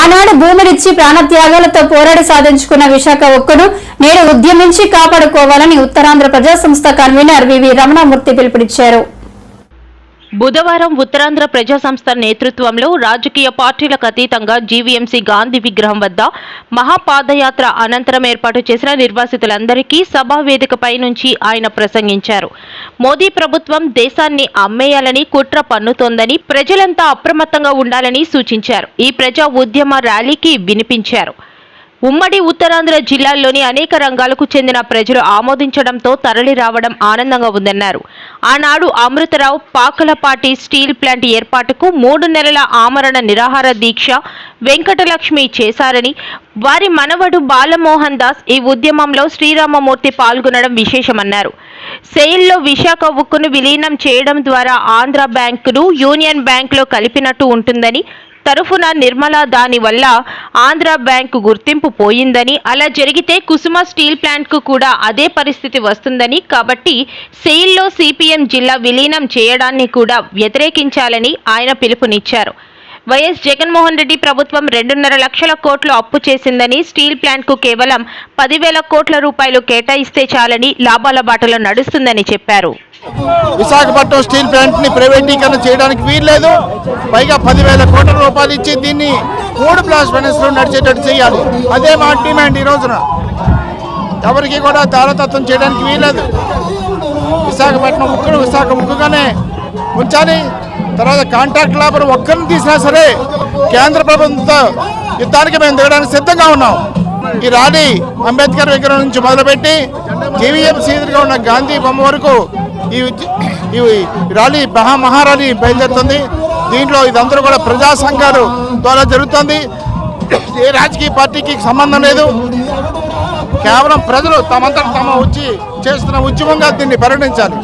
ఆనాడు భూమినిచ్చి ప్రాణత్యాగాలతో పోరాడి సాధించుకున్న విశాఖ ఒక్కను నేడు ఉద్యమించి కాపాడుకోవాలని ఉత్తరాంధ్ర ప్రజా సంస్థ కన్వీనర్ వివి రమణమూర్తి పిలుపునిచ్చారు. బుధవారం ఉత్తరాంధ్ర ప్రజా సంస్థ నేతృత్వంలో రాజకీయ పార్టీలకు అతీతంగా జీవీఎంసీ గాంధీ విగ్రహం వద్ద మహాపాదయాత్ర అనంతరం ఏర్పాటు చేసిన నిర్వాసితులందరికీ సభా వేదికపై నుంచి ఆయన ప్రసంగించారు. మోదీ ప్రభుత్వం దేశాన్ని అమ్మేయాలని కుట్ర పన్నుతోందని ప్రజలంతా అప్రమత్తంగా ఉండాలని సూచించారు. ఈ ప్రజా ఉద్యమ ర్యాలీకి వినిపించారు. ఉమ్మడి ఉత్తరాంధ్ర జిల్లాల్లోని అనేక రంగాలకు చెందిన ప్రజలు ఆమోదించడంతో తరలి రావడం ఆనందంగా ఉందన్నారు. ఆనాడు అమృతరావు పాకలపాటి స్టీల్ ప్లాంట్ ఏర్పాటుకు మూడు నెలల ఆమరణ నిరాహార దీక్ష వెంకటలక్ష్మి చేశారని వారి మనవడు బాలమోహన్ దాస్ ఈ ఉద్యమంలో శ్రీరామమూర్తి పాల్గొనడం విశేషమన్నారు. సెయిల్లో విశాఖ ఉక్కును విలీనం చేయడం ద్వారా ఆంధ్ర బ్యాంకును యూనియన్ బ్యాంకులో కలిపినట్టు ఉంటుందని తరఫున నిర్మల దాని వల్ల ఆంధ్ర బ్యాంకు గుర్తింపు పోయిందని అలా జరిగితే కుసుమ స్టీల్ ప్లాంట్కు కూడా అదే పరిస్థితి వస్తుందని కాబట్టి సెయిల్లో సిపిఎం జిల్లా విలీనం చేయడాన్ని కూడా వ్యతిరేకించాలని ఆయన పిలుపునిచ్చారు. వైఎస్ జగన్మోహన్ రెడ్డి ప్రభుత్వం రెండున్నర లక్షల కోట్లు అప్పు చేసిందని స్టీల్ ప్లాంట్కు కేవలం పదివేల కోట్ల రూపాయలు కేటాయిస్తే చాలని లాభాల బాటలో నడుస్తుందని చెప్పారు. విశాఖపట్నం స్టీల్ ప్లాంట్ని ప్రైవేటీకరణ చేయడానికి వీల్లేదు. పైగా పదివేల కోట్ల రూపాయలు ఇచ్చి దీన్ని మూడు ప్లాస్ ఫైనాన్స్లో నడిచేటట్టు చేయాలి. అదే మా డిమాండ్ ఈ రోజున. ఎవరికి కూడా తారతత్వం చేయడానికి వీల్లేదు. విశాఖపట్నం ముక్కును విశాఖ ముక్కుగానే ఉంచాలి. తర్వాత కాంట్రాక్ట్ లేబర్ ఒక్కరిని తీసినా సరే కేంద్ర ప్రభుత్వంతో యుద్ధానికి మేము దిగడానికి సిద్ధంగా ఉన్నాం. ఈ ర్యాలీ అంబేద్కర్ విగ్రహం నుంచి మొదలుపెట్టి జీవీఎంసీ ఎదురుగా ఉన్న గాంధీ బొమ్మ వరకు ఈ ఈ ర్యాలీ మహా మహారాలీ బయలుదేరుతుంది. దీంట్లో ఇదంతా కూడా ప్రజా సంఘాలు ద్వారా జరుగుతుంది. ఏ రాజకీయ పార్టీకి సంబంధం లేదు. కేవలం ప్రజలు తమంతట తమ వచ్చి చేస్తున్న ఉద్యమంగా దీన్ని పరిగణించాలి.